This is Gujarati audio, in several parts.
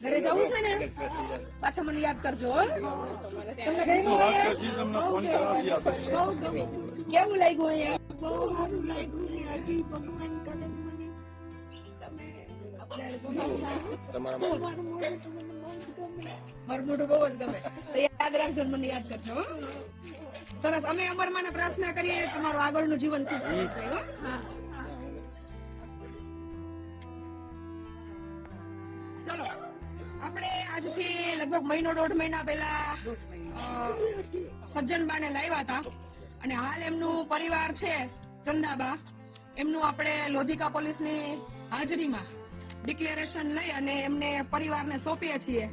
ઘરે જવું છે ને પાછા મને યાદ કરજો. તમને કેવું લાગ્યું અહીંયા? બહુ સારું લાગ્યું યાદ રાખજો મને યાદ કરજો હો. સરસ અમે અમરમાને પ્રાર્થના કરીએ તમારું આગળનું જીવન ખૂબ સરસ રહે આપણે આજથી લગભગ મહિનો દોઢ મહિના પહેલા સજ્જનબાને લાવ્યા હતા. અને હાલ એમનું પરિવાર છે ચંદાબા. એમનું આપણે લોધિકા પોલીસની હાજરીમાં ડિક્લેરેશન લઈ અને એમને પરિવારને સોંપીએ છીએ.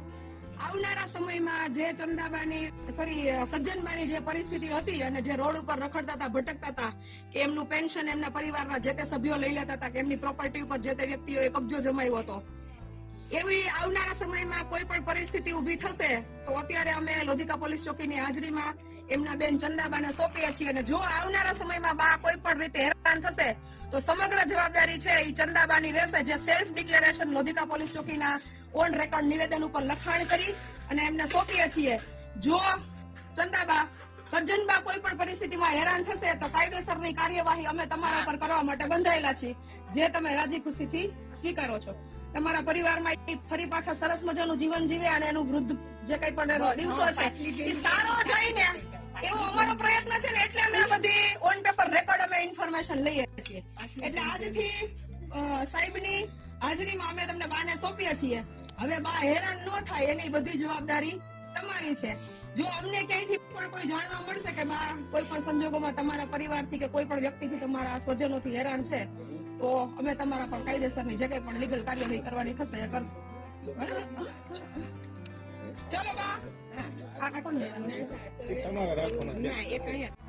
આવનારા સમયમાં જે ચંદાબાની સોરી સજ્જનબાની જે પરિસ્થિતિ હતી અને જે રોડ ઉપર રખડતા હતા, ભટકતા હતા કે એમનું પેન્શન એમના પરિવારના જે તે સભ્યો લઈ લેતા હતા કે એમની પ્રોપર્ટી ઉપર જે તે વ્યક્તિઓએ કબજો જમાવ્યો હતો. એવી આવનારા સમયમાં કોઈ પણ પરિસ્થિતિ ઊભી થશે, તો અત્યારે અમે લોધિકા પોલીસ ચોકીની હાજરીમાં એમના બેન ચંદાબાને સોંપીએ છીએ અને જો આવનારા સમયમાં બા કોઈ પણ રીતે હેરાન થશે, તો સમગ્ર જવાબદારી છે એ ચંદાબાની રહેશે, જે સેલ્ફ ડિક્લેરેશન લોધિકા પોલીસ ચોકીના ઓન રેકોર્ડ નિવેદન ઉપર લખાણ કરી અને એમને સોંપીએ છીએ. જો ચંદાબા, સજ્જનબા કોઈ પણ પરિસ્થિતિમાં હેરાન થશે, તો કાયદેસરની કાર્યવાહી અમે તમારા પર કરવા માટે બંધાયેલા છીએ, જે તમે રાજી ખુશીથી સ્વીકારો છો. તમારા પરિવારમાં ફરી પાછા સરસ મજાનું જીવન જીવે અને એનું વૃદ્ધ જે કઈ પણ દિવસો છે એ સારો જાય ને એવો અમારો પ્રયત્ન છે ને એટલે અમે બધી ઓન પેપર રેકોર્ડ અમે ઇન્ફોર્મેશન લઈએ છીએ. એટલે આજથી સાહેબની હાજરીમાં અમે તમને બાને સોંપીએ છીએ. હવે બા હેરાન ન થાય એની બધી જવાબદારી તમારી છે. જો અમને ક્યાંયથી પણ કોઈ જાણવા મળશે કે બા કોઈ પણ સંજોગોમાં તમારા પરિવારથી કે કોઈ પણ વ્યક્તિથી તમારા સ્વજનોથી હેરાન છે તો અમે તમારા પર કાયદેસરની જગ્યાએ પણ લીગલ કાર્યવાહી કરવાની થશે એ કરશું ચલો બા. આ કોણ ના, એ અહીંયા.